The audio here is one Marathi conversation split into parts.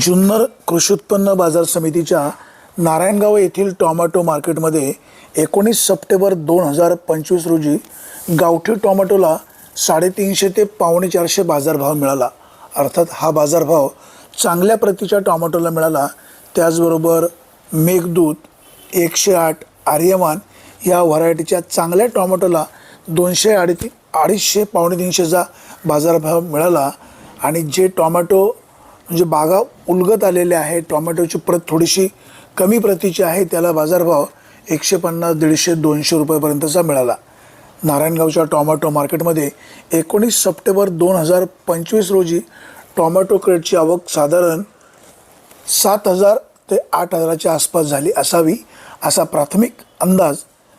जुन्नर कृषी उत्पन्न बाजार समितीच्या नारायणगाव येथील टॉमॅटो मार्केटमध्ये एकोणीस सप्टेंबर दोन हजार पंचवीस रोजी गावठी टॉमॅटोला साडेतीनशे ते पावणे चारशे बाजारभाव मिळाला. अर्थात हा बाजारभाव चांगल्या प्रतीच्या टॉमॅटोला मिळाला. त्याचबरोबर मेघदूत एकशे आठ आर्यमान या व्हरायटीच्या चांगल्या टॉमॅटोला दोनशे अडीती अडीचशे पावणे तीनशेचा बाजारभाव मिळाला. आणि जे टॉमॅटो म्हणजे बागा उलगत आलेल्या आहे टोमॅटोची प्रत थोडीशी कमी प्रतीची आहे. त्याला बाजारभाव एकशे पन्नास दीडशे दोनशे रुपयापर्यंतचा मिळाला. नारायणगावच्या टोमॅटो मार्केटमध्ये एकोणीस सप्टेंबर दोन हजार पंचवीस रोजी टोमॅटो क्रेटची आवक साधारण सात हजार ते आठ हजाराच्या आसपास झाली असावी असा प्राथमिक अंदाज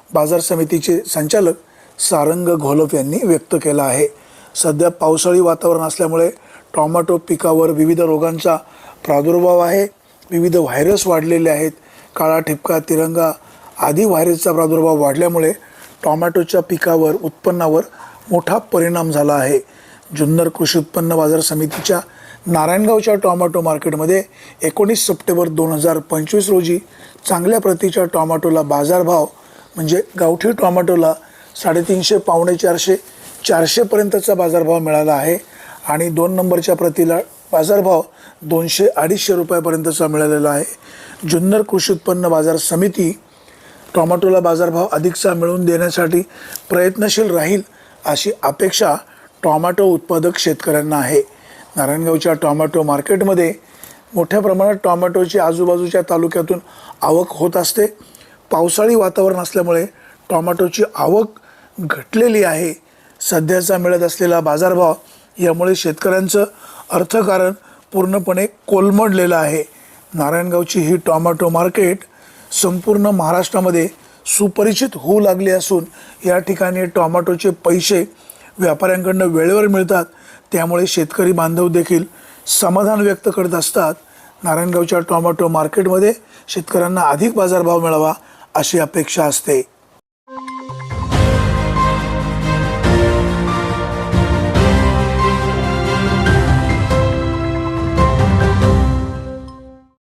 बाजार समितीचे संचालक सारंग घोलप यांनी व्यक्त केला आहे. सध्या पावसाळी वातावरण असल्यामुळे टोमॅटो पिकावर विविध रोगांचा प्रादुर्भाव आहे. विविध व्हायरस वाढलेले आहेत. काळा ठिपका तिरंगा आदी व्हायरसचा प्रादुर्भाव वाढल्यामुळे टॉमॅटोच्या पिकावर उत्पन्नावर मोठा परिणाम झाला आहे. जुन्नर कृषी उत्पन्न बाजार समितीच्या नारायणगावच्या टॉमॅटो मार्केटमध्ये एकोणीस सप्टेंबर दोन हजार पंचवीस रोजी चांगल्या प्रतीच्या टॉमॅटोला बाजारभाव म्हणजे गावठी टोमॅटोला साडेतीनशे पावणे चारशे चारशेपर्यंतचा बाजारभाव मिळाला आहे. आणि दोन नंबरच्या प्रतीला बाजारभाव दोनशे अडीचशे रुपयापर्यंतचा मिळालेला आहे. जुन्नर कृषी उत्पन्न बाजार समिती टोमॅटोला बाजारभाव अधिकचा मिळवून देण्यासाठी प्रयत्नशील राहील अशी अपेक्षा टोमॅटो उत्पादक शेतकऱ्यांना आहे. नारायणगावच्या टोमॅटो मार्केटमध्ये मोठ्या प्रमाणात टोमॅटोची आजूबाजूच्या तालुक्यातून आवक होत असते. पावसाळी वातावरण असल्यामुळे टोमॅटोची आवक घटलेली आहे. सध्याचा मिळत असलेला बाजारभाव यामुळे शेतकऱ्यांचं अर्थकारण पूर्णपणे कोलमडलेलं आहे. नारायणगावची ही टॉमॅटो मार्केट संपूर्ण महाराष्ट्रामध्ये सुपरिचित होऊ लागली असून या ठिकाणी टॉमॅटोचे पैसे व्यापाऱ्यांकडनं वेळेवर मिळतात. त्यामुळे शेतकरी बांधव देखील समाधान व्यक्त करत असतात. नारायणगावच्या टॉमॅटो मार्केटमध्ये शेतकऱ्यांना अधिक बाजारभाव मिळावा अशी अपेक्षा असते.